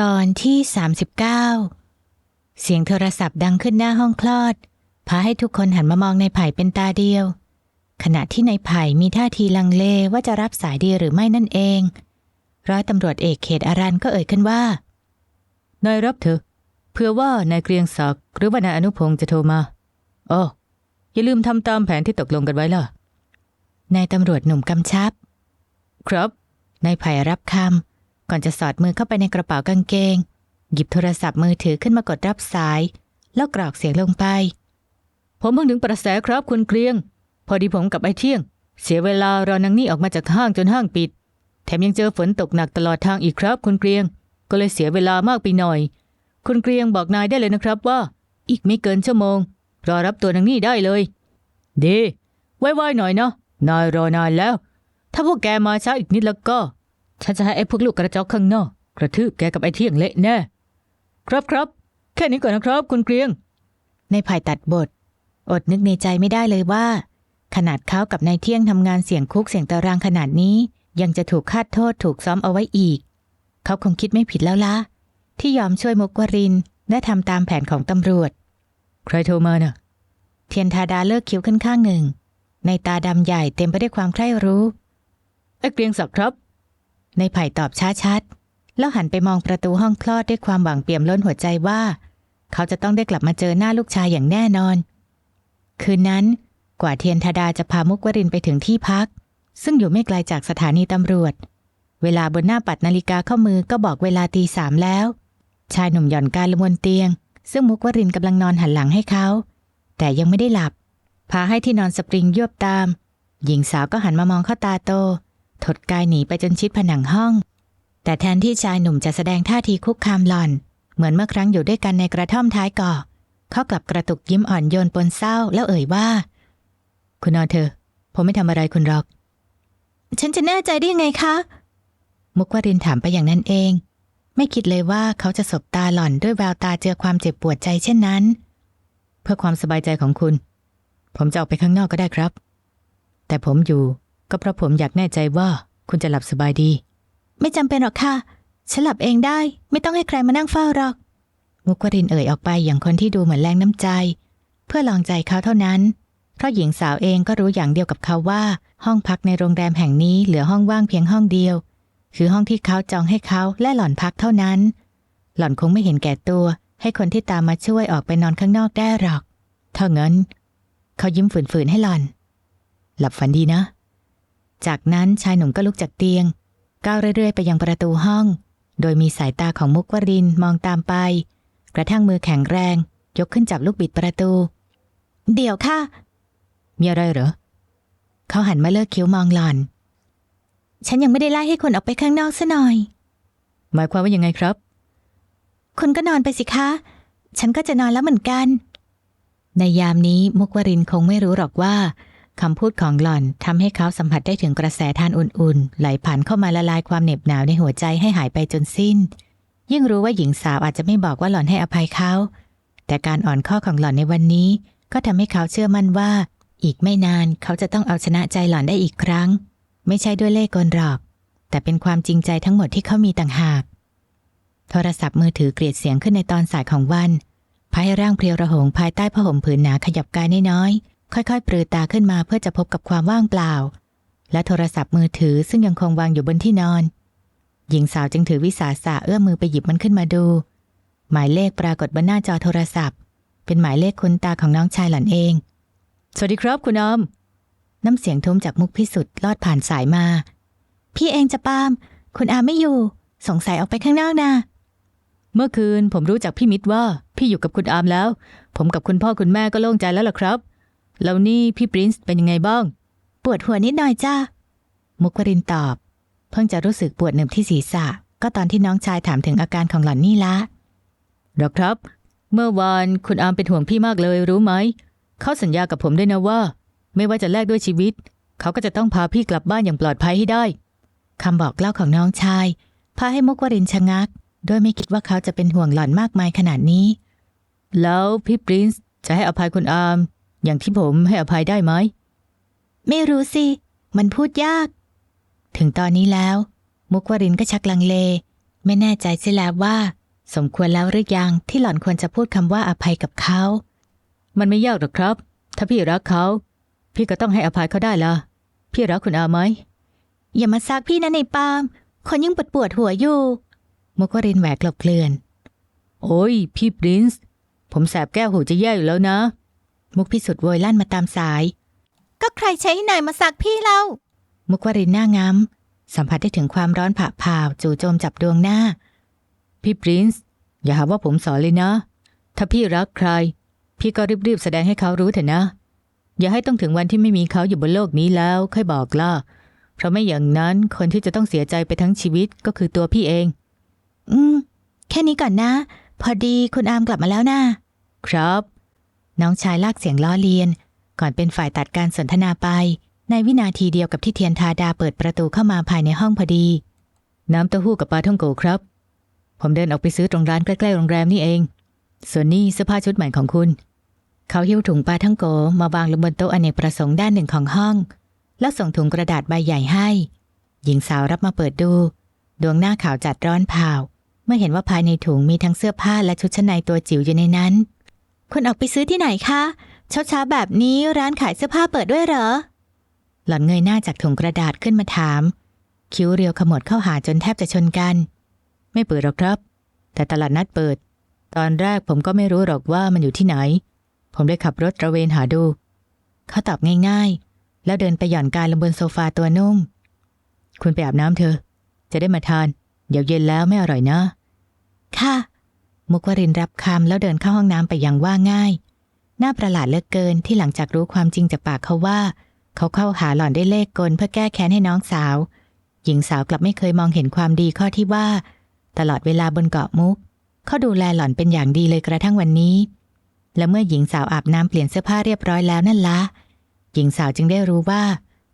ตอนที่ 39 เสียงโทรศัพท์ดังขึ้นหน้าห้องคลอด พาให้ทุกคนหันมามองในไผ่เป็นตาเดียว ขณะที่ในไผ่มีท่าทีลังเลว่าจะรับสายดีหรือไม่นั่นเอง ร้อยตำรวจเอกเขตอารันก็เอ่ยขึ้นว่านายรับเถอะ เพื่อว่านายเกรียงศักดิ์หรือว่านายอนุพงศ์จะโทรมาอ๋ออย่าลืมทำตามแผนที่ตกลงกันไว้ล่ะนายตำรวจหนุ่มกำชับ ครับนายไผ่รับคำ ก่อนจะสอดมือเข้าไปในกระเป๋ากางเกง หยิบโทรศัพท์มือถือขึ้นมากดรับสาย แล้วกรอกเสียงลงไป ผมเพิ่งถึงประแสครับคุณเกรียง พอดีผมกับไอ้เที่ยง เสียเวลารอนางนี่ออกมาจากห้างจนห้างปิด แถมยังเจอฝนตกหนักตลอดทางอีกครับคุณเกรียง ก็เลยเสียเวลามากไปหน่อย คุณเกรียงบอกนายได้เลยนะครับว่า อีกไม่เกินชั่วโมง รอรับตัวนางนี่ได้เลย ดี ไว้ๆหน่อยเนาะนายรอนานแล้ว ถ้าพวกแกมาช้าอีกนิดแล้วก็ ฉันจะให้ไอ้พวกลูกกระจอกข้างนอก กระทืบแกกับไอ้เที่ยงเละแน่ ครับครับ แค่นี้ก่อนนะครับ คุณเกรียง ในภายตัดบท อดนึกในใจไม่ได้เลยว่า ขนาดเขากับนายเที่ยงทำงานเสี่ยงคุกเสี่ยงตารางขนาดนี้ ยังจะถูกคาดโทษถูกซ้อมเอาไว้อีก เขาคงคิดไม่ผิดแล้วละที่ยอมช่วยมุกวรินทร์และทำตามแผนของตำรวจ ใครโทรมาน่ะ เทียนทาดาเลิกคิ้วขึ้นข้างหนึ่ง ในตาดำใหญ่เต็มไปด้วยความใคร่รู้ ไอ้เกรียงศักดิ์ครับ ในไผ่ตอบช้าชัด แล้วหันไปมองประตูห้องคลอดด้วยความหวังเปี่ยมล้นหัวใจว่า เขาจะต้องได้กลับมาเจอหน้าลูกชายอย่างแน่นอน คืนนั้นกว่าเทียนธดาจะพามุกวรินไปถึงที่พัก ซึ่งอยู่ไม่ไกลจากสถานีตำรวจ เวลาบนหน้าปัดนาฬิกาข้อมือก็บอกเวลาตีสามแล้ว ชายหนุ่มหย่อนกายลงบนเตียง ซึ่งมุกวรินกำลังนอนหันหลังให้เขา แต่ยังไม่ได้หลับ พาให้ที่นอนสปริงยวบตาม หญิงสาวก็หันมามองเข้าตาโต ถดกายหนีไปจนชิดผนังห้อง แต่แทนที่ชายหนุ่มจะแสดงท่าทีคุกคามหล่อน เหมือนเมื่อครั้งอยู่ด้วยกันในกระท่อมท้ายก่อเขากลับกระตุกยิ้มอ่อนโยนปนเศร้าแล้วเอ่ยว่า คุณนอนเถอะผมไม่ทำอะไรคุณหรอก ฉันจะแน่ใจได้ยังไงคะ มุกวรินถามไปอย่างนั้นเอง ไม่คิดเลยว่าเขาจะสบตาหล่อนด้วยแววตาเจอความเจ็บปวดใจเช่นนั้น เพื่อความสบายใจของคุณ ผมจะออกไปข้างนอกก็ได้ครับ แต่ผมอยู่ ก็เพราะผมอยากแน่ใจว่าคุณจะหลับสบายดี ไม่จำเป็นหรอกค่ะ ฉันหลับเองได้ ไม่ต้องให้ใครมานั่งเฝ้าหรอก มุกวรินเอ่ยออกไปอย่างคนที่ดูเหมือนแรงน้ำใจ เพื่อลองใจเขาเท่านั้น เพราะหญิงสาวเองก็รู้อย่างเดียวกับเขาว่า ห้องพักในโรงแรมแห่งนี้เหลือห้องว่างเพียงห้องเดียว คือห้องที่เขาจองให้เขาและหล่อนพักเท่านั้น หล่อนคงไม่เห็นแก่ตัว ให้คนที่ตามมาช่วยออกไปนอนข้างนอกได้หรอกถ้างั้นเขายิ้มฝืนๆให้หล่อน หลับฝันดีนะ จากนั้นชายหนุ่มก็ลุกจากเตียง ก้าวเรื่อยๆ ไปยังประตูห้อง โดยมีสายตาของมุกวรินมองตามไป กระทั่งมือแข็งแรง ยกขึ้นจับลูกบิดประตู เดี๋ยวค่ะ มีอะไรเหรอ เขาหันมาเลิกคิ้วมองหลอน ฉันยังไม่ได้ไล่ให้คุณออกไปข้างนอกซะหน่อย หมายความว่ายังไงครับ คุณก็นอนไปสิคะ ฉันก็จะนอนแล้วเหมือนกัน ในยามนี้มุกวรินคงไม่รู้หรอกว่า คำพูดของหล่อนทำให้เขาสัมผัสได้ถึงกระแสทานอุ่นๆ ไหลผ่านเข้ามาละลายความเหน็บหนาวในหัวใจให้หายไปจนสิ้น ยิ่งรู้ว่าหญิงสาวอาจจะไม่บอกว่าหล่อนให้อภัยเขา แต่การอ่อนข้อของหล่อนในวันนี้ ก็ทำให้เขาเชื่อมั่นว่า อีกไม่นานเขาจะต้องเอาชนะใจหล่อนได้อีกครั้ง ไม่ใช่ด้วยเล่ห์กลหรอก แต่เป็นความจริงใจทั้งหมดที่เขามีต่างหาก โทรศัพท์มือถือเกรียดเสียงขึ้นในตอนสายของวันพายร่างเพรียวระหงภายใต้ผ้าห่มผืนหนาขยับกายน้อยๆ ค่อยๆปรือตาขึ้นมาเพื่อจะพบกับความว่างเปล่า และโทรศัพท์มือถือซึ่งยังคงวางอยู่บนที่นอน หญิงสาวจึงถือวิสาสะเอื้อมมือไปหยิบมันขึ้นมาดู หมายเลขปรากฏบนหน้าจอโทรศัพท์ เป็นหมายเลขคุ้นตาของน้องชายหล่อนเอง สวัสดีครับคุณออม น้ำเสียงทุ้มจากมุกพิสุทธิ์ลอดผ่านสายมา พี่เองจะปาม คุณอาไม่อยู่ สงสัยออกไปข้างนอกนะเมื่อคืนผมรู้จากพี่มิตรว่า พี่อยู่กับคุณอามแล้ว ผมกับคุณพ่อคุณแม่ก็โล่งใจแล้วล่ะครับ แล้วนี่พี่ปรินซ์เป็นยังไงบ้าง ปวดหัวนิดหน่อยจ้า มุกวรินตอบ เพิ่งจะรู้สึกปวดหนึบที่ศีรษะ ก็ตอนที่น้องชายถามถึงอาการของหล่อนนี่ละหรอครับ เมื่อวานคุณอามเป็นห่วงพี่มากเลยรู้ไหม เขาสัญญากับผมด้วยนะว่า ไม่ว่าจะแลกด้วยชีวิต เขาก็จะต้องพาพี่กลับบ้านอย่างปลอดภัยให้ได้คำบอกเล่าของน้องชาย พาให้มุกวรินชะงัก โดยไม่คิดว่าเขาจะเป็นห่วงหล่อนมากมายขนาดนี้ แล้วพี่ปรินซ์จะให้อภัยคุณอาม อย่างที่ผมให้อภัยได้ไหม ไม่รู้สิ มันพูดยาก ถึงตอนนี้แล้ว มุกวรินก็ชักลังเล ไม่แน่ใจเสียแล้วว่า สมควรแล้วหรือยังที่หล่อนควรจะพูดคำว่าอภัยกับเขา มันไม่ยากหรอกครับ ถ้าพี่รักเขา พี่ก็ต้องให้อภัยเขาได้ละพี่รักคุณอาไหม อย่ามาซักพี่นะในปาล์มคนยิ่งปวดปวดหัวอยู่ มุกวรินแหวกหลบเกลื่อน โอ้ย พี่ปรินซ์ ผมแสบแก้วหูจะแย่อยู่แล้วนะ มุกพิสุทธิ์โวยลั่นมาตามสาย ก็ใครใช้ให้นายมาซักพี่เล่ามุกวรินหน้างามสัมผัสได้ถึงความร้อนผ่าผาวจู่โจมจับดวงหน้า พี่ปรินซ์อย่าหาว่าผมสอนเลยนะ ถ้าพี่รักใคร พี่ก็รีบๆแสดงให้เขารู้เถอะนะ อย่าให้ต้องถึงวันที่ไม่มีเขาอยู่บนโลกนี้แล้วค่อยบอกล่ะเพราะไม่อย่างนั้นคนที่จะต้องเสียใจไปทั้งชีวิตก็คือตัวพี่เอง อืม แค่นี้ก่อนนะ พอดีคุณอามกลับมาแล้วนะ ครับ น้องชายลากเสียงล้อเลียน ก่อนเป็นฝ่ายตัดการสนทนาไป ในวินาทีเดียวกับที่เทียนทาดาเปิดประตูเข้ามาภายในห้องพอดี น้ำเต้าหู้กับปลาท่องโกครับ ผมเดินออกไปซื้อตรงร้านใกล้ๆโรงแรมนี่เอง ส่วนนี้เสื้อผ้าชุดใหม่ของคุณ เขาหิ้วถุงปลาท่องโกมาวางลงบนโต๊ะอเนกประสงค์ด้านหนึ่งของห้อง แล้วส่งถุงกระดาษใบใหญ่ให้ หญิงสาวรับมาเปิดดู ดวงหน้าขาวจัดร้อนเผาเมื่อเห็นว่าภายในถุงมีทั้งเสื้อผ้าและชุดชั้นในตัวจิ๋วอยู่ในนั้น คุณออกไปซื้อที่ไหนคะ เช้าๆแบบนี้ร้านขายเสื้อผ้าเปิดด้วยเหรอ หล่อนเงยหน้าจากถุงกระดาษขึ้นมาถาม คิ้วเรียวขมวดเข้าหาจนแทบจะชนกัน ไม่เปิดหรอกครับ แต่ตลาดนัดเปิด ตอนแรกผมก็ไม่รู้หรอกว่ามันอยู่ที่ไหน ผมเลยขับรถตระเวนหาดู เขาตอบง่ายๆ แล้วเดินไปหย่อนกายลงบนโซฟาตัวนุ่ม คุณไปอาบน้ำเถอะจะได้มาทาน เดี๋ยวเย็นแล้วไม่อร่อยนะ ค่ะ มุกวรินรับคำแล้วเดินเข้าห้องน้ำไปอย่างว่าง่าย น่าประหลาดเหลือเกินที่หลังจากรู้ความจริงจากปากเขาว่า เขาเข้าหาหล่อนได้เลขกลเพื่อแก้แค้นให้น้องสาว หญิงสาวกลับไม่เคยมองเห็นความดีข้อที่ว่า ตลอดเวลาบนเกาะมุก เขาดูแลหล่อนเป็นอย่างดีเลยกระทั่งวันนี้ และเมื่อหญิงสาวอาบน้ำเปลี่ยนเสื้อผ้าเรียบร้อยแล้วนั่นละหญิงสาวจึงได้รู้ว่า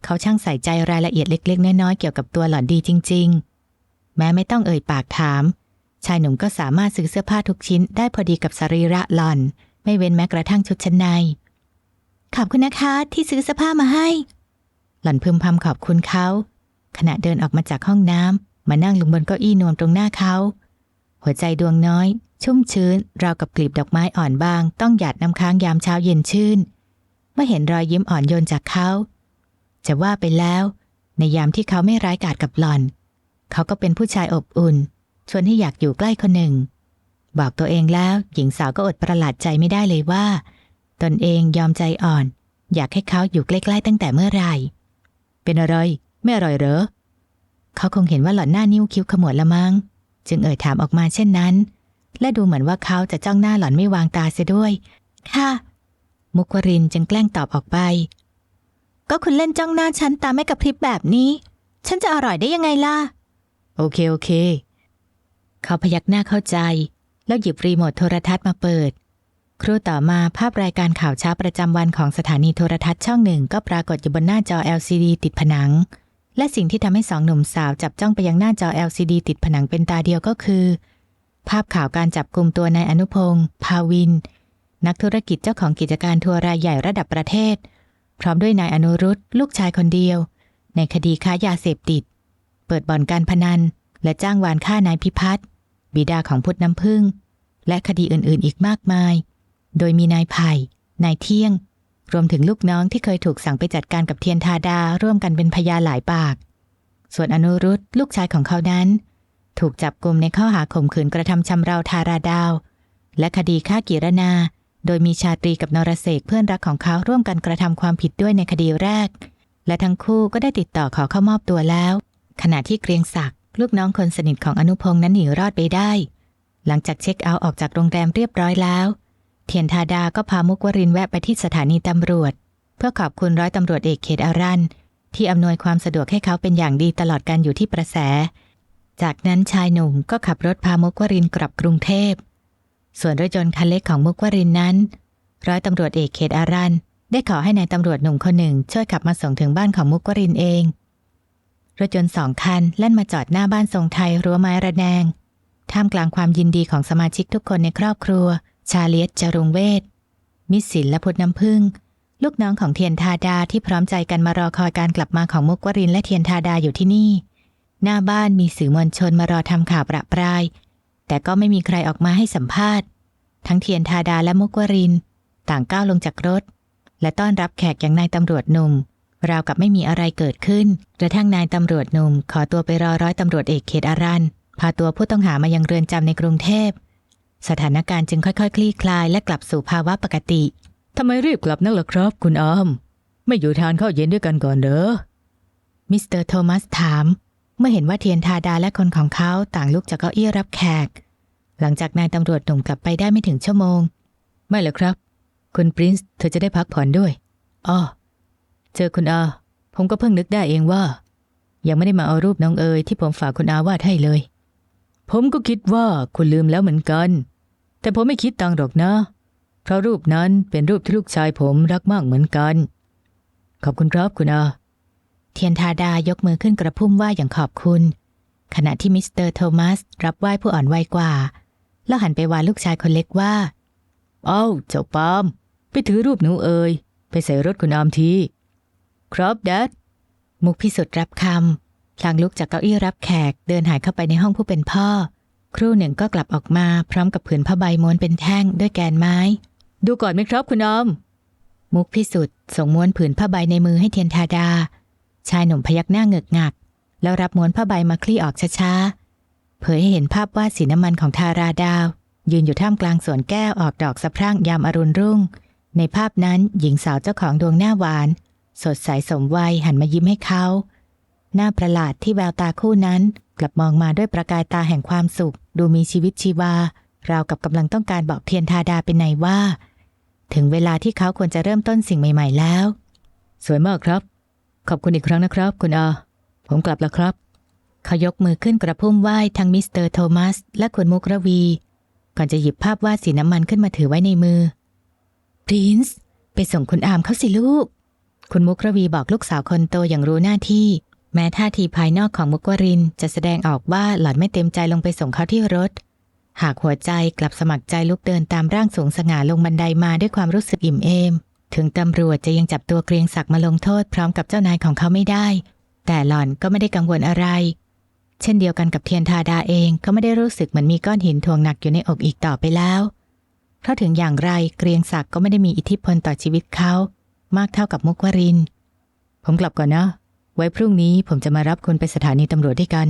เขาช่างใส่ใจรายละเอียดเล็ก ๆ น้อยๆเกี่ยวกับตัวหล่อนดีจริง ๆ แม้ไม่ต้องเอ่ยปากถาม ชายหนุ่มก็สามารถซื้อเสื้อผ้าทุกชิ้นได้พอดีกับสรีระหลอน ไม่เว้นแม้กระทั่งชุดชั้นใน ขอบคุณนะคะที่ซื้อเสื้อผ้ามาให้ หล่อนพึมพำขอบคุณเขา ขณะเดินออกมาจากห้องน้ำมานั่งลงบนเก้าอี้นวมตรงหน้าเขาหัวใจดวงน้อย ชุ่มชื้น ราวกับกลีบดอกไม้อ่อนบาง ต้องหยาดน้ำค้างยามเช้าเย็นชื่น เมื่อเห็นรอยยิ้มอ่อนโยนจากเขา จะว่าไปแล้ว ในยามที่เขาไม่ร้ายกาจกับหล่อน เขาก็เป็นผู้ชายอบอุ่น ชวนให้อยากอยู่ใกล้คนหนึ่ง บอกตัวเองแล้วหญิงสาวก็อดประหลาดใจไม่ได้เลยว่า ตนเองยอมใจอ่อน อยากให้เขาอยู่ใกล้ๆตั้งแต่เมื่อไหร่เป็นอะไรไม่อร่อยเหรอ เขาคงเห็นว่าหล่อนหน้านิ้วคิ้วขมวดละมัง้ง จึงเอ่ยถามออกมาเช่นนั้น และดูเหมือนว่าเขาจะจ้องหน้าหล่อนไม่วางตาเสียด้วย ค่ะ มุกวรินจึงแกล้งตอบออกไป ก็คุณเล่นจ้องหน้าฉันตาไม่กระพริบแบบนี้ ฉันจะอร่อยได้ยังไงล่ะ โอเคโอเค เขาพยักหน้าเข้าใจ แล้วหยิบรีโมทโทรทัศน์มาเปิด ครู่ต่อมาภาพรายการข่าวเช้าประจำวันของสถานีโทรทัศน์ช่องหนึ่งก็ปรากฏอยู่บนหน้าจอ LCD ติดผนัง และสิ่งที่ทำให้สองหนุ่มสาวจับจ้องไปยังหน้าจอ LCD ติดผนังเป็นตาเดียวก็คือ ภาพข่าวการจับกลุ่มตัวนายอนุพงศ์ภาวิน นักธุรกิจเจ้าของกิจการทัวร์รายใหญ่ระดับประเทศ พร้อมด้วยนายอนุรุตลูกชายคนเดียว ในคดีค้ายาเสพติด เปิดบ่อนการพนัน และจ้างวานฆ่านายพิพัฒน์บิดาของพุทธน้ำพึ่ง และคดีอื่นๆ อีกมากมาย โดยมีนายไผ่ นายเที่ยง รวมถึงลูกน้องที่เคยถูกสั่งไปจัดการกับเทียนทาดาร่วมกันเป็นพยานหลายปาก ส่วนอนุรุตลูกชายของเขานั้น ถูกจับกลุ่มในข้อหาข่มขืนกระทำชำเราทาราดาว และคดีฆ่ากิรนา โดยมีชาตรีกับนรเสกเพื่อนรักของเขาร่วมกันกระทำความผิดด้วยในคดีแรก และทั้งคู่ก็ได้ติดต่อขอเข้ามอบตัวแล้ว ขณะที่เกรียงศักดิ์ ลูกน้องคนสนิทของอนุพงศ์นั้นหนีรอดไปได้ หลังจากเช็คเอาท์ออกจากโรงแรมเรียบร้อยแล้ว เทียนทาดาก็พามุกวรินแวะไปที่สถานีตำรวจ เพื่อขอบคุณร้อยตำรวจเอกเขตอารันที่อำนวยความสะดวกให้เขาเป็นอย่างดีตลอดการอยู่ที่ประแส จากนั้นชายหนุ่มก็ขับรถพามุกวรินกลับกรุงเทพ ส่วนรถยนต์คันเล็กของมุกวรินนั้น ร้อยตำรวจเอกเขตอารันได้ขอให้นายตำรวจหนุ่มคนหนึ่งช่วยขับมาส่งถึงบ้านของมุกวรินเอง รถยนต์สองคันแล่นมาจอดหน้าบ้านทรงไทยรั้วไม้ระแนง ท่ามกลางความยินดีของสมาชิกทุกคนในครอบครัว ชาเลียตจรุงเวท มิตรศิลและพุทธน้ำพึ่ง ลูกน้องของเทียนทาดาที่พร้อมใจกันมารอคอยการกลับมาของมุกวรินและเทียนทาดาอยู่ที่นี่ หน้าบ้านมีสื่อมวลชนมารอทำข่าวประปราย แต่ก็ไม่มีใครออกมาให้สัมภาษณ์ ทั้งเทียนทาดาและมุกวริน ต่างก้าวลงจากรถ และต้อนรับแขกอย่างนายตำรวจหนุ่ม ราวกับไม่มีอะไรเกิดขึ้น กระทั่งนายตำรวจหนุ่ม ขอตัวไปรอร้อยตำรวจเอกเขตอารันพาตัวผู้ต้องหามายังเรือนจำในกรุงเทพ สถานการณ์จึงค่อยๆคลี่คลายและกลับสู่ภาวะปกติทำไมรีบกลับนักล่ะครับ คุณอามไม่อยู่ทานข้าวเย็นด้วยกันก่อนเด้อมิสเตอร์โทมัสถาม เมื่อเห็นว่าเทียนทาดาและคนของเขาต่างลุกจากเก้าอี้รับแขก หลังจากนายตำรวจหนุ่มกลับไปได้ไม่ถึงชั่วโมง ไม่หรอกครับ คุณปรินซ์เธอจะได้พักผ่อนด้วย อ้อ เจอคุณอา ผมก็เพิ่งนึกได้เองว่า ยังไม่ได้มาเอารูปน้องเอ๋ยที่ผมฝากคุณอาวาดให้เลย ผมก็คิดว่าคุณลืมแล้วเหมือนกัน แต่ผมไม่คิดตังหรอกนะ เพราะรูปนั้นเป็นรูปที่ลูกชายผมรักมากเหมือนกัน ขอบคุณครับคุณอาเทียนทาดายกมือขึ้นกระพุ่มไหวอย่างขอบคุณ ขณะที่มิสเตอร์โทมัสรับไหว้ผู้อ่อนวัยกว่า แล้วหันไปว่าลูกชายคนเล็กว่า เอ้าเจ้าปาม ไปถือรูปหนูเอ๋ยไปใส่รถคุณอามที ครับแดดมุกพิสุทธิ์รับคำพลางลุกจากเก้าอี้รับแขกเดินหายเข้าไปในห้องผู้เป็นพ่อ ครู่หนึ่งก็กลับออกมาพร้อมกับผืนผ้าใบม้วนเป็นแท่งด้วยแกนไม้ ดูก่อนไหมครับคุณอม มุกพิสุทธิ์ส่งม้วนผืนผ้าใบในมือให้เทียนทาดา ชายหนุ่มพยักหน้าเงึกงัก แล้วรับม้วนผ้าใบมาคลี่ออกช้าๆเผยให้เห็นภาพวาดสีน้ำมันของทาราดาว ยืนอยู่ท่ามกลางสวนแก้วออกดอกสะพรั่งยามอรุณรุ่ง ในภาพนั้นหญิงสาวเจ้าของดวงหน้าหวาน สดใสสมวัยหันมายิ้มให้เขาหน้าประหลาดที่แววตาคู่นั้น กลับมองมาด้วยประกายตาแห่งความสุข ดูมีชีวิตชีวา ราวกับกำลังต้องการบอกเทียนทาดาเป็นในว่า ถึงเวลาที่เขาควรจะเริ่มต้นสิ่งใหม่ ๆ แล้ว สวยมากครับ ขอบคุณอีกครั้งนะครับ คุณอาผมกลับแล้วครับเขายกมือขึ้นกระพุ่มไหว้ทั้งมิสเตอร์โทมัสและคุณมุกระวี ก่อนจะหยิบภาพวาดสีน้ำมันขึ้นมาถือไว้ในมือพรินซ์ไปส่งคุณอามเขาสิลูก คุณมุกระวีบอกลูกสาวคนโตอย่างรู้หน้าที่ แม้ท่าทีภายนอกของมุกวรินจะแสดงออกว่าหล่อนไม่เต็มใจลงไปส่งเขาที่รถ หากหัวใจกลับสมัครใจลุกเดินตามร่างสูงสง่าลงบันไดมาด้วยความรู้สึกอิ่มเอม ถึงตำรวจจะยังจับตัวเกรียงศักดิ์มาลงโทษพร้อมกับเจ้านายของเขาไม่ได้ แต่หล่อนก็ไม่ได้กังวลอะไร เช่นเดียวกันกับเทียนทาดาเองก็ไม่ได้รู้สึกเหมือนมีก้อนหินทวงหนักอยู่ในอกอีกต่อไปแล้ว เพราะถึงอย่างไรเกรียงศักดิ์ก็ไม่ได้มีอิทธิพลต่อชีวิตเขา มากเท่ากับมุกวริน ผมกลับก่อนนะ ไว้พรุ่งนี้ผมจะมารับคุณไปสถานีตำรวจด้วยกัน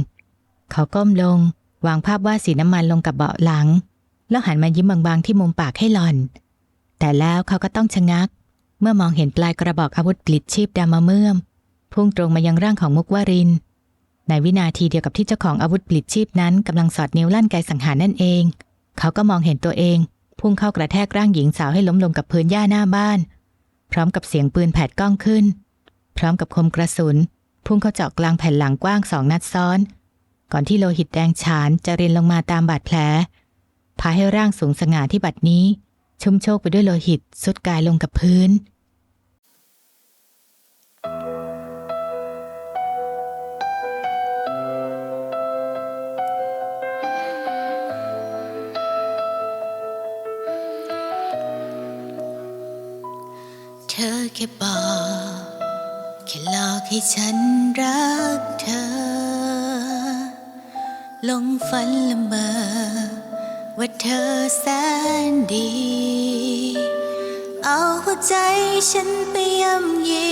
เขาก้มลง วางภาพวาดสีน้ำมันลงกับเบาะหลัง แล้วหันมายิ้มบางๆที่มุมปากให้หล่อน แต่แล้วเขาก็ต้องชะงัก เมื่อมองเห็นปลายกระบอกอาวุธปลิดชีพดำมาเมื่อม พุ่งตรงมายังร่างของมุกวรินในวินาทีเดียวกับที่เจ้าของอาวุธปลิดชีพนั้นกำลังสอดนิ้วลั่นไกสังหารนั่นเอง เขาก็มองเห็นตัวเอง พุ่งเข้ากระแทกร่างหญิงสาวให้ล้มลงกับพื้นหญ้าหน้าบ้าน พร้อมกับเสียงปืนแผดกล้องขึ้น พร้อมกับคมกระสุน พุ่งเข้าเจาะกลางแผ่นหลังกว้างสองนัดซ้อน ก่อนที่โลหิตแดงฉานจะรินลงมาตามบาดแผลพาให้ร่างสูงสง่าที่บัดนี้ ชุ่มโชกไปด้วยโลหิตสุดกายลงกับพื้น แค่บอกแค่หลอกให้ฉันรักเธอหลงฝันละเมอว่าเธอแสนดี เอาหัวใจฉันไปย่ำยี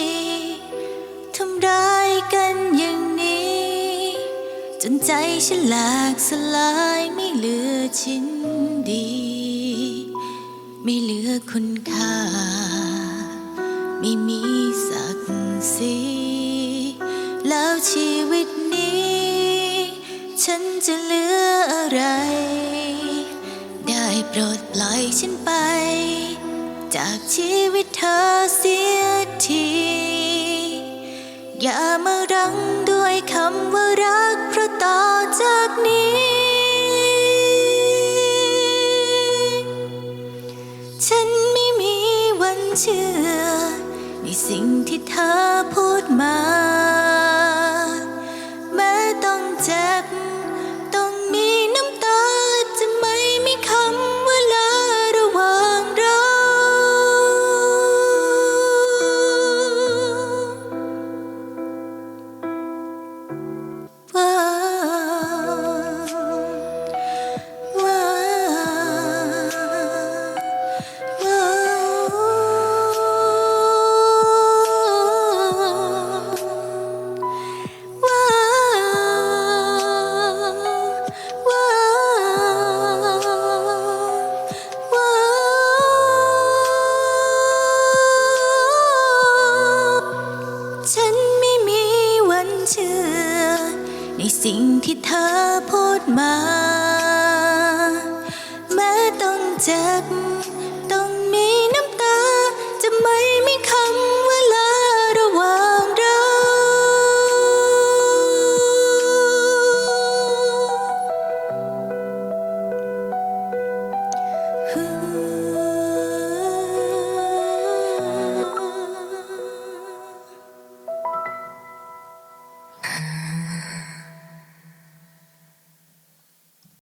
ทำร้ายกันอย่างนี้ จนใจฉันแหลกสลายไม่เหลือชิ้นดี ไม่เหลือคุณค่า ไม่มีศักดิ์ศรีแล้วชีวิตนี้ ฉันจะเหลืออะไร ได้โปรดปล่อยฉันไป จากชีวิตเธอเสียที อย่ามารังด้วยคำว่ารัก พู